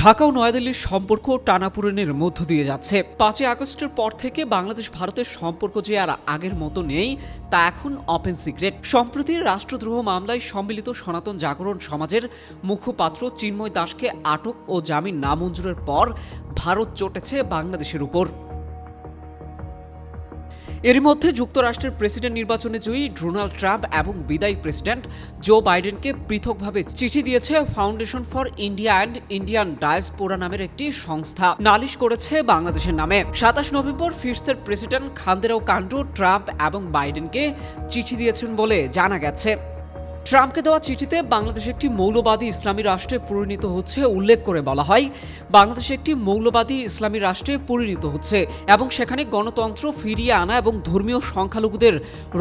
ঢাকা ও নয়াদিল্লির সম্পর্ক টানাপুরেনের মধ্য দিয়ে যাচ্ছে। পাঁচই আগস্টের পর থেকে বাংলাদেশ ভারতের সম্পর্ক যে আর আগের মতো নেই, তা এখন অপেন সিক্রেট সম্প্রতি রাষ্ট্রদ্রোহ মামলায় সম্মিলিত সনাতন জাগরণ সমাজের মুখপাত্র চিন্ময় দাসকে আটক ও জামিন নামঞ্জুরের পর ভারত চটেছে বাংলাদেশের উপর। এর মধ্যে যুক্তরাষ্ট্রের প্রেসিডেন্ট নির্বাচনে জয়ী ডোনাল্ড ট্রাম্প এবং বিদায়ী প্রেসিডেন্ট জো বাইডেনকে পৃথকভাবে চিঠি দিয়েছে foundation for India and Indian diaspora নামের একটি সংস্থা। নালিশ করেছে বাংলাদেশের নামে। সাতাশ নভেম্বর ফিরসের প্রেসিডেন্ট খান্দেরাও কান্ডু ট্রাম্প এবং বাইডেনকে চিঠি দিয়েছেন বলে জানা গেছে। ট্রাম্পকে দেওয়া চিঠিতে বাংলাদেশ একটি মৌলবাদী ইসলামী রাষ্ট্রে পরিণত হচ্ছে উল্লেখ করে বলা হয়। বাংলাদেশ একটি মৌলবাদী ইসলামী রাষ্ট্রে পরিণত হচ্ছে এবং সেখানে গণতন্ত্র ফিরিয়ে আনা এবং ধর্মীয় সংখ্যালঘুদের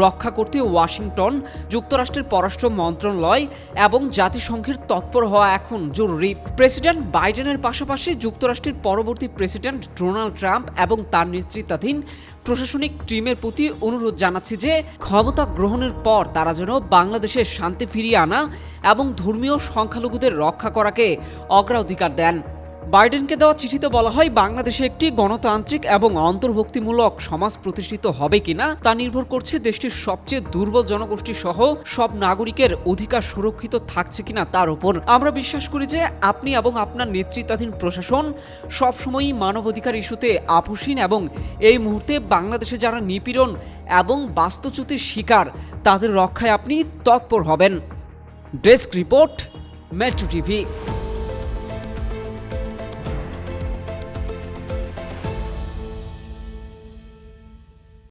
রক্ষা করতে ওয়াশিংটন, যুক্তরাষ্ট্রের পররাষ্ট্র মন্ত্রণালয় এবং জাতিসংঘের তৎপর হওয়া এখন জরুরি। প্রেসিডেন্ট বাইডেনের পাশাপাশি যুক্তরাষ্ট্রের পরবর্তী প্রেসিডেন্ট ডোনাল্ড ট্রাম্প এবং তার নেতৃত্বাধীন প্রশাসনিক টিমের প্রতি অনুরোধ জানাচ্ছি যে ক্ষমতা গ্রহণের পর তারা যেন বাংলাদেশের শান্তি ফিরিয়ে আনা এবং ধর্মীয় সংখ্যালঘুদের রক্ষা করাকে অগ্রাধিকার দেন। বাইডেনকে দেওয়া চিঠিতে বলা হয়, বাংলাদেশে একটি গণতান্ত্রিক এবং অন্তর্ভুক্তিমূলক সমাজ প্রতিষ্ঠিত হবে কিনা তা নির্ভর করছে দেশটির সবচেয়ে দুর্বল জনগোষ্ঠী সহ সব নাগরিকের অধিকার সুরক্ষিত থাকছে কিনা তার উপর। আমরা বিশ্বাস করি যে আপনি এবং আপনার নেতৃত্বাধীন প্রশাসন সবসময়ই মানবাধিকার ইস্যুতে আপোষহীন এবং এই মুহূর্তে বাংলাদেশে যারা নিপীড়ন এবং বাস্তুচ্যুতির শিকার, তাদের রক্ষায় আপনি তৎপর হবেন। Desk report, metro TV.